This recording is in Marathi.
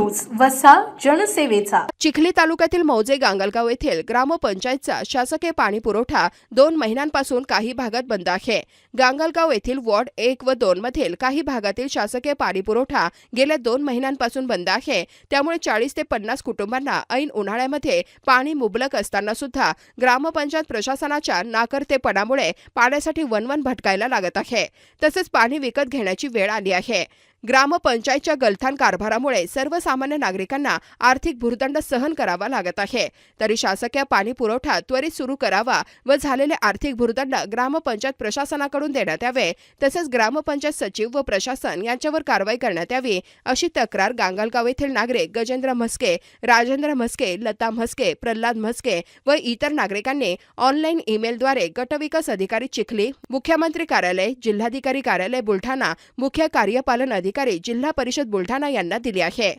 न्यूज वसा जनसेवेचा. चिखली तालुक्यातील मौजे गांगलगाव येथील ग्रामपंचायतचा शासकीय पाणी पुरवठा दोन महिन्यांपासून काही भागात बंद आहे. गांगलगाव येथील वॉर्ड एक व दोन मधील काही भागातील शासकीय पाणी पुरवठा गेल्या दोन महिन्यांपासून बंद आहे. त्यामुळे चाळीस ते पन्नास कुटुंबांना ऐन उन्हाळ्यामध्ये पाणी मुबलक असताना सुद्धा ग्रामपंचायत प्रशासनाच्या नाकर्तेपणामुळे पाण्यासाठी वनवन भटकायला लागत आहे. तसेच पाणी विकत घेण्याची वेळ आली आहे. ग्रामपंचायतच्या गलथान कारभारामुळे सर्वसामान्य नागरिकांना आर्थिक भूर्दंड सहन करावा लागत आहे. तरी शासकीय पाणी पुरवठा त्वरित सुरू करावा व झालेले आर्थिक भूर्दंड ग्रामपंचायत प्रशासनाकडून देण्यात यावे तसेच ग्रामपंचायत सचिव व प्रशासन यांच्यावर कारवाई करण्यात यावी अशी तक्रार गांगलगाव येथील नागरिक गजेंद्र म्हस्के राजेंद्र म्हस्के लता म्हस्के प्रल्हाद म्हस्के व इतर नागरिकांनी ऑनलाईन ईमेलद्वारे गटविकास अधिकारी चिखली मुख्यमंत्री कार्यालय जिल्हाधिकारी कार्यालय बुलढाणा मुख्य कार्यपालन अधिकारी जिल्हा परिषद बुलढाणा यांना दिली आहे.